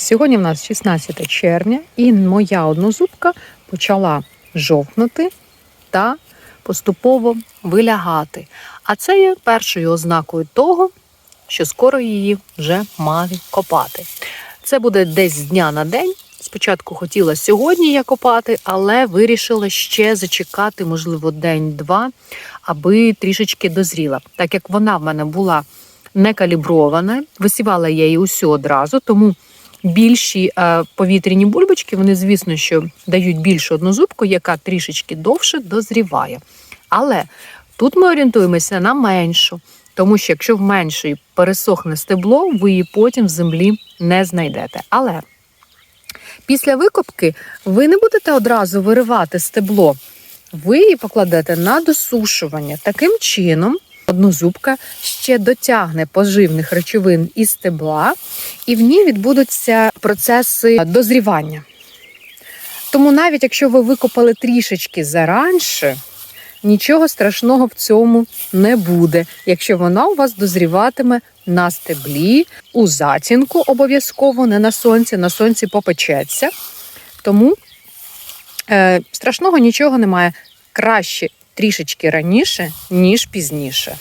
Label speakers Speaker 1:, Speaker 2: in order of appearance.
Speaker 1: Сьогодні в нас 16 червня, і моя однозубка почала жовкнути та поступово вилягати. А це є першою ознакою того, що скоро її вже мали копати. Це буде десь з дня на день. Спочатку хотіла сьогодні я копати, але вирішила ще зачекати, можливо, день-два, аби трішечки дозріла. Так як вона в мене була не калібрована, висівала я її усю одразу, тому більші е, повітряні бульбочки, вони, звісно, що дають більшу однозубку, яка трішечки довше дозріває. Але тут ми орієнтуємося на меншу, тому що якщо в меншої пересохне стебло, ви її потім в землі не знайдете. Але після викопки ви не будете одразу виривати стебло, ви її покладете на досушування. Таким чином, однозубка ще дотягне поживних речовин із стебла, і в ній відбудуться процеси дозрівання. Тому навіть якщо ви викопали трішечки заранше, нічого страшного в цьому не буде, якщо вона у вас дозріватиме на стеблі, у затінку обов'язково, не на сонці, на сонці попечеться. Тому е, страшного нічого немає. Краще трішечки раніше, ніж пізніше.